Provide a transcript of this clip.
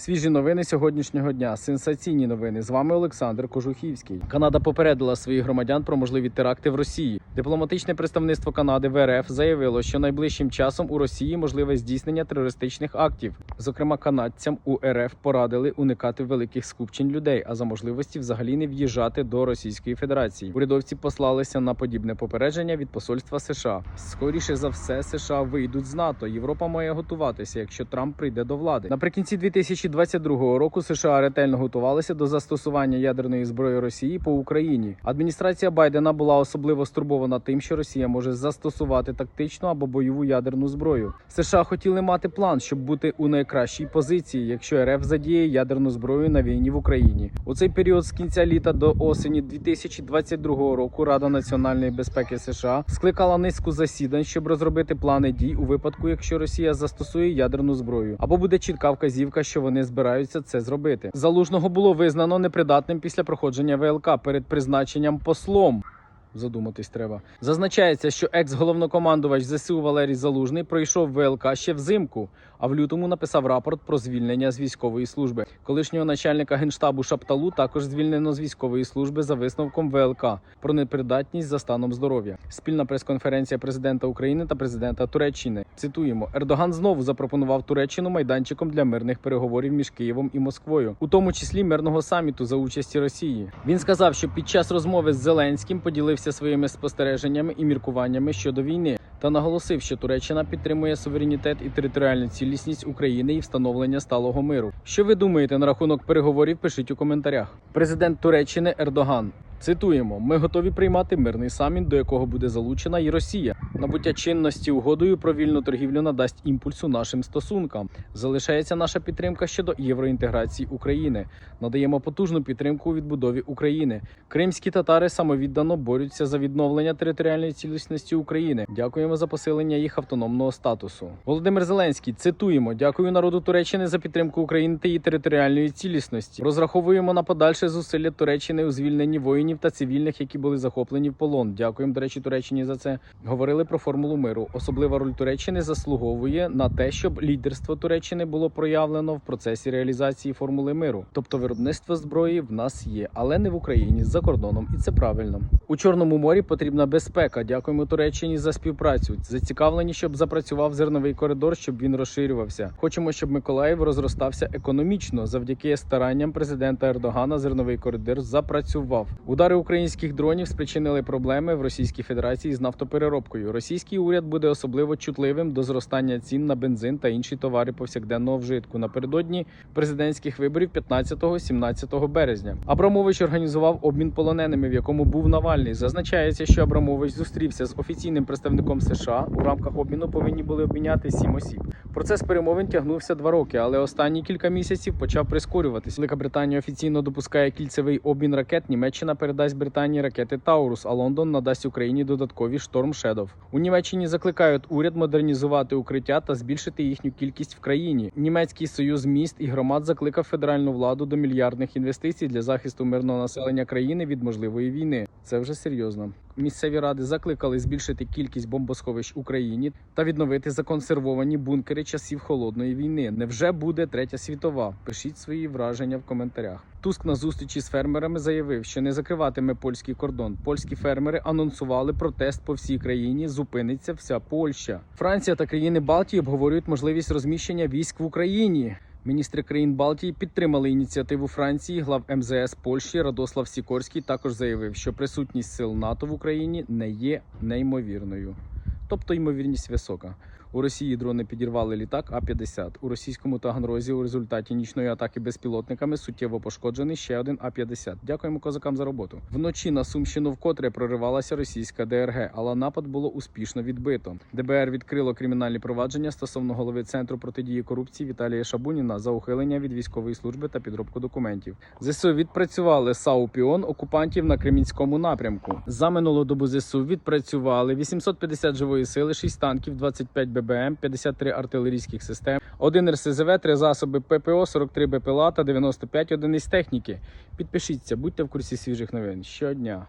Свіжі новини сьогоднішнього дня. Сенсаційні новини. З вами Олександр Кожухівський. Канада попередила своїх громадян про можливі теракти в Росії. Дипломатичне представництво Канади в РФ заявило, що найближчим часом у Росії можливе здійснення терористичних актів. Зокрема, канадцям у РФ порадили уникати великих скупчень людей, а за можливості взагалі не в'їжджати до Російської Федерації. Урядовці послалися на подібне попередження від посольства США. Скоріше за все, США вийдуть з НАТО. Європа має готуватися, якщо Трамп прийде до влади. Наприкінці 2022 року США ретельно готувалися до застосування ядерної зброї Росії по Україні. Адміністрація Байдена була особливо стурбована тим, що Росія може застосувати тактичну або бойову ядерну зброю. США хотіли мати план, щоб бути у найкращій позиції, якщо РФ задіє ядерну зброю на війні в Україні. У цей період з кінця літа до осені 2022 року Рада національної безпеки США скликала низку засідань, щоб розробити плани дій у випадку, якщо Росія застосує ядерну зброю, або буде чітка вказівка, що вони збираються це зробити. Залужного було визнано непридатним після проходження ВЛК перед призначенням послом. Задуматись треба. Зазначається, що екс-головнокомандувач ЗСУ Валерій Залужний пройшов ВЛК ще взимку, а в лютому написав рапорт про звільнення з військової служби. Колишнього начальника генштабу Шапталу також звільнено з військової служби за висновком ВЛК про непридатність за станом здоров'я. Спільна прес-конференція президента України та президента Туреччини. Цитуємо: Ердоган знову запропонував Туреччину майданчиком для мирних переговорів між Києвом і Москвою, у тому числі мирного саміту за участі Росії. Він сказав, що під час розмови з Зеленським поділився своїми спостереженнями і міркуваннями щодо війни. Та наголосив, що Туреччина підтримує суверенітет і територіальну цілісність України і встановлення сталого миру. Що ви думаєте на рахунок переговорів? Пишіть у коментарях. Президент Туреччини Ердоган. Цитуємо: ми готові приймати мирний саміт, до якого буде залучена і Росія. Набуття чинності угодою про вільну торгівлю надасть імпульсу нашим стосункам. Залишається наша підтримка щодо євроінтеграції України. Надаємо потужну підтримку у відбудові України. Кримські татари самовіддано борються за відновлення територіальної цілісності України. Дякуємо за посилення їх автономного статусу. Володимир Зеленський цитуємо: дякую народу Туреччини за підтримку України та її територіальної цілісності. Розраховуємо на подальше зусилля Туреччини у звільненні воїнів та цивільних, які були захоплені в полон. Дякуємо, до речі, Туреччині за це. Говорили про формулу миру. Особлива роль Туреччини заслуговує на те, щоб лідерство Туреччини було проявлено в процесі реалізації формули миру. Тобто виробництво зброї в нас є, але не в Україні за кордоном, і це правильно. У Чорному морі потрібна безпека. Дякуємо Туреччині за співпрацю. Зацікавлені, щоб запрацював зерновий коридор, щоб він розширювався. Хочемо, щоб Миколаїв розростався економічно. Завдяки старанням президента Ердогана зерновий коридор запрацював. Удари українських дронів спричинили проблеми в Російській Федерації з нафтопереробкою. Російський уряд буде особливо чутливим до зростання цін на бензин та інші товари повсякденного вжитку напередодні президентських виборів 15-17 березня. Абрамович організував обмін полоненими, в якому був Навальний. Зазначається, що Абрамович зустрівся з офіційним представником США. У рамках обміну повинні були обміняти сім осіб. Процес перемовин тягнувся два роки, але останні кілька місяців почав прискорюватись. Велика Британія офіційно допускає кільцевий обмін ракет. Німеччина передасть Британії ракети Таурус, а Лондон надасть Україні додаткові шторм Шедов. У Німеччині закликають уряд модернізувати укриття та збільшити їхню кількість в країні. Німецький союз міст і громад закликав федеральну владу до мільярдних інвестицій для захисту мирного населення країни від можливої війни. Це вже серйозно. Місцеві ради закликали збільшити кількість бомбосховищ Україні та відновити законсервовані бункери часів холодної війни. Невже буде третя світова? Пишіть свої враження в коментарях. Туск на зустрічі з фермерами заявив, що не закриватиме польський кордон. Польські фермери анонсували протест по всій країні. Зупиниться вся Польща. Франція та країни Балтії обговорюють можливість розміщення військ в Україні. Міністри країн Балтії підтримали ініціативу Франції. Глав МЗС Польщі Радослав Сікорський також заявив, що присутність сил НАТО в Україні не є неймовірною, тобто ймовірність висока. У Росії дрони підірвали літак А-50. У російському Таганрозі у результаті нічної атаки безпілотниками суттєво пошкоджений ще один А-50. Дякуємо козакам за роботу. Вночі на Сумщину вкотре проривалася російська ДРГ, але напад було успішно відбито. ДБР відкрило кримінальні провадження стосовно голови центру протидії корупції Віталія Шабуніна за ухилення від військової служби та підробку документів. ЗСУ відпрацювали САУ «Піон» окупантів на Кремінському напрямку. За минулу добу ЗСУ відпрацювали 850 живої сили, 6 танків, 25 ББМ, 53 артилерійських систем, 1 РСЗВ, 3 засоби ППО, 43 БПЛА та 95 одиниць техніки. Підпишіться, будьте в курсі свіжих новин щодня.